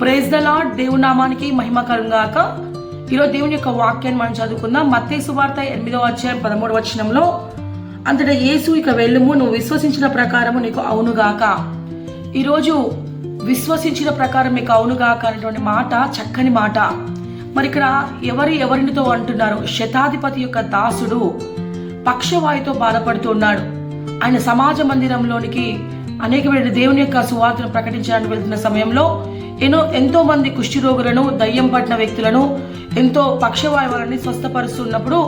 Praise the lord దేవుని నామానికి మహిమ కలుగాక ఈరోజు దేవుని యొక్క వాక్యాన్ని మనం చదువుకుందాం. మత్తే సువార్త ఎనిమిదవ అధ్యాయం పదమూడు వచనంలో అంతటా యేసు ఇక వెళ్ళుము నువ్వు విశ్వసించిన ప్రకారము నీకు అవునుగాక. ఈరోజు విశ్వసించిన ప్రకారం మీకు అవునుగాక అనేటువంటి మాట చక్కని మాట. మరి ఇక్కడ ఎవరి ఎవరినితో అంటున్నారు? శతాధిపతి యొక్క దాసుడు పక్షవాయుతో బాధపడుతున్నాడు ఆయన సమాజ మందిరంలోనికి అనేక దేవుని యొక్క సువార్తను ప్రకటించడానికి వెళ్తున్న సమయంలో ఎన్నో ఎంతో మంది కుష్టి రోగులను దయ్యం పట్టిన వ్యక్తులను ఎంతో పక్షవాయువులని స్వస్థపరుస్తున్నప్పుడు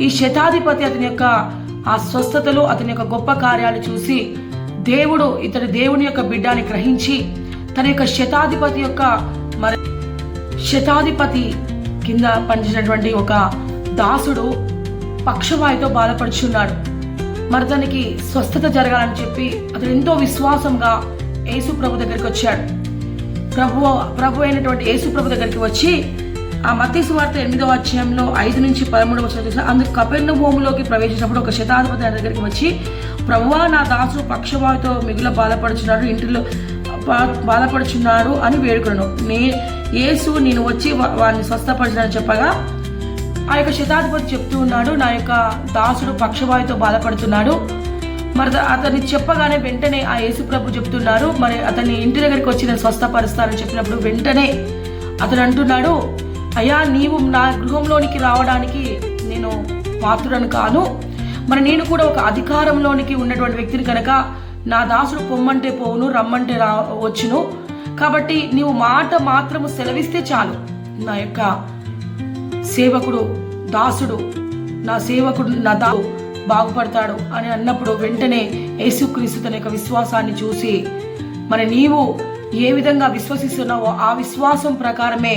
ఈ శతాధిపతి అతని యొక్క ఆ స్వస్థతలు అతని యొక్క గొప్ప కార్యాలు చూసి దేవుడు ఇతడు దేవుని యొక్క బిడ్డాన్ని గ్రహించి తన యొక్క శతాధిపతి యొక్క మరి శతాధిపతి కింద పనిచేసినటువంటి ఒక దాసుడు పక్షవాయుతో బాధపడుచున్నాడు. మరి తనకి స్వస్థత జరగాలని చెప్పి అతను ఎంతో విశ్వాసంగా యేసు ప్రభు దగ్గరికి వచ్చాడు. ప్రభు ప్రభు అయినటువంటి యేసు ప్రభు దగ్గరికి వచ్చి ఆ మతీసు వార్త ఎనిమిదవ అధ్యాయంలో ఐదు నుంచి పదమూడు వచ్చిన చూసిన అందుకు కపెన్న భూమిలోకి ప్రవేశించినప్పుడు ఒక శతాధిపతి ఆయన దగ్గరికి వచ్చి ప్రభువా నా దాసుడు పక్షవాయుతో మిగుల బాధపడుచున్నాడు ఇంటిలో బా- బాధపడుచున్నాడు అని వేడుకున్నాను నే యేసు నేను వచ్చి వారిని స్వస్థపరిచినని చెప్పగా ఆ యొక్క శతాధిపతి చెప్తూ ఉన్నాడు నా యొక్క దాసుడు పక్షవాయుతో బాధపడుతున్నాడు మరి ద- అతన్ని చెప్పగానే వెంటనే ఆ యేసు ప్రభు చెప్తున్నారు మరి అతన్ని ఇంటి దగ్గరికి వచ్చి నేను స్వస్థపరుస్తానని చెప్పినప్పుడు వెంటనే అతను అంటున్నాడు అయ్యా నీవు నా గృహంలోనికి రావడానికి నేను పాత్రుడను కాను. మరి నేను కూడా ఒక అధికారంలోనికి ఉన్నటువంటి వ్యక్తిని కనుక నా దాసుడు పొమ్మంటే పోవును రమ్మంటే రా వచ్చును. కాబట్టి నీవు మాట మాత్రము సెలవిస్తే చాలు. నా యొక్క సేవకుడు దాసుడు నా సేవకుడు నా దా బాగుపడతాడు అని అన్నప్పుడు వెంటనే యేసుక్రీస్తు తన యొక్క విశ్వాసాన్ని చూసి మరి నీవు ఏ విధంగా విశ్వసిస్తున్నావో ఆ విశ్వాసం ప్రకారమే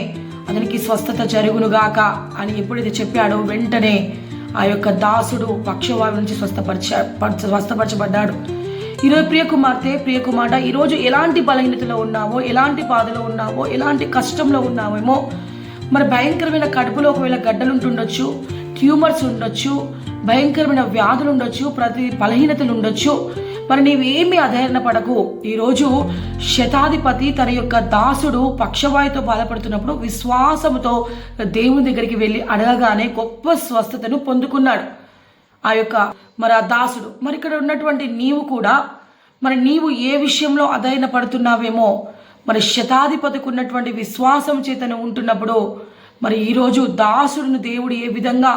అతనికి స్వస్థత జరుగునుగాక అని ఎప్పుడైతే చెప్పాడో వెంటనే ఆ యొక్క దాసుడు పక్షవాయు నుంచి స్వస్థపరచ స్వస్థపరచబడ్డాడు. ఈరోజు ప్రియకుమార్తె ప్రియకుమార్ట ఈరోజు ఎలాంటి బలహీనతలో ఉన్నావో ఎలాంటి బాధలో ఉన్నావో ఎలాంటి కష్టంలో ఉన్నావేమో మరి భయంకరమైన కడుపులో ఒకవేళ గడ్డలుంటుండొచ్చు ట్యూమర్స్ ఉండొచ్చు భయంకరమైన వ్యాధులు ఉండొచ్చు ప్రతి బలహీనతలు ఉండొచ్చు. మరి నీవేమి అధైర్ణ పడకు. ఈరోజు శతాధిపతి తన యొక్క దాసుడు పక్షవాయుతో బాధపడుతున్నప్పుడు విశ్వాసముతో దేవుని దగ్గరికి వెళ్ళి అడగగానే గొప్ప స్వస్థతను పొందుకున్నాడు. ఆ యొక్క మరి ఆ దాసుడు. మరి ఇక్కడ ఉన్నటువంటి నీవు కూడా మరి నీవు ఏ విషయంలో అధైర్ణ పడుతున్నావేమో? మరి శతాధిపతికి ఉన్నటువంటి విశ్వాసం చేతను ఉంటున్నప్పుడు మరి ఈరోజు దాసుడిని దేవుడు ఏ విధంగా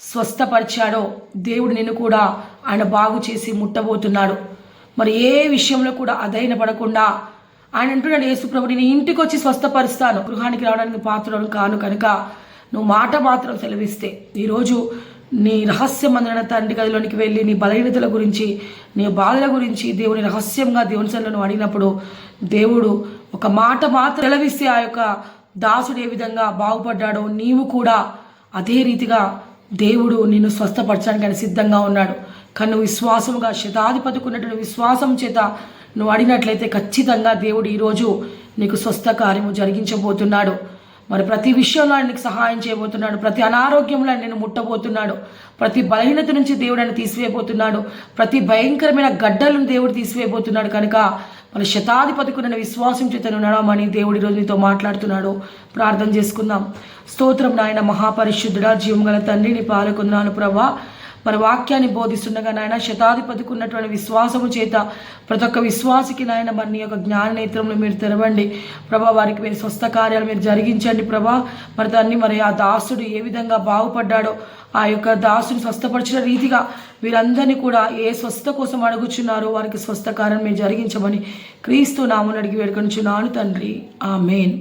స్వస్థపరిచాడో దేవుడు నిన్ను కూడా ఆయన బాగు చేసి ముట్టబోతున్నాడు. మరి ఏ విషయంలో కూడా అధైన పడకుండా ఆయన అంటున్నాడు యేసుప్రభు నేను ఇంటికి వచ్చి స్వస్థపరుస్తాను. గృహానికి రావడానికి పాత్రను కాను కనుక నువ్వు మాట మాత్రం సెలవిస్తే. ఈరోజు నీ రహస్యమందన తండ్రి గదిలోనికి వెళ్ళి నీ బలహీనతల గురించి నీ బాధల గురించి దేవుని రహస్యంగా దేవుని సన్నిధిలో అడిగినప్పుడు దేవుడు ఒక మాట మాత్రం సెలవిస్తే ఆ యొక్క దాసుడు ఏ విధంగా బాగుపడ్డాడో నీవు కూడా అదే రీతిగా దేవుడు నిన్ను స్వస్థపరచడానికి ఆయన సిద్ధంగా ఉన్నాడు. కానీ నువ్వు విశ్వాసముగా శతాధిపతికి ఉన్నటువంటి విశ్వాసం చేత నువ్వు అడిగినట్లయితే ఖచ్చితంగా దేవుడు ఈరోజు నీకు స్వస్థ కార్యము జరిగించబోతున్నాడు. మరి ప్రతి విషయంలో ఆయన నీకు సహాయం చేయబోతున్నాడు. ప్రతి అనారోగ్యంలో ఆయన నేను ముట్టబోతున్నాడు. ప్రతి బలహీనత నుంచి దేవుడు ఆయన తీసివేయబోతున్నాడు. ప్రతి భయంకరమైన గడ్డలను దేవుడు తీసివేయబోతున్నాడు. కనుక మన శతాధిపతికి ఉన్న విశ్వాసం చేతను నువ్వు నడవమని దేవుడి ఈరోజు నీతో మాట్లాడుతున్నాడు. ప్రార్థన చేసుకుందాం. స్తోత్రం నాయన మహాపరిశుద్ధుడా జీవం గల తండ్రి నీ ప్రభా. మరి వాక్యాన్ని బోధిస్తుండగా నాయన శతాధిపతికి ఉన్నటువంటి విశ్వాసము చేత ప్రతి ఒక్క విశ్వాసికి నాయన మరి నీ యొక్క జ్ఞాన నేత్రంలో మీరు తెరవండి. ప్రభా వారికి మీరు స్వస్థ కార్యాలు మీరు జరిగించండి ప్రభా. మరి దాన్ని మరి ఆ దాసుడు ఏ విధంగా బాగుపడ్డాడో ఆ యొక్క దాసుని స్వస్థపరిచిన రీతిగా వీరందరినీ కూడా ఏ స్వస్థ కోసం అడుగుచున్నారో వారికి స్వస్థ కార్యం మీరు జరిగించమని క్రీస్తు నామును అడిగి వేడుకొనిచున్నాను తండ్రి. ఆ మెయిన్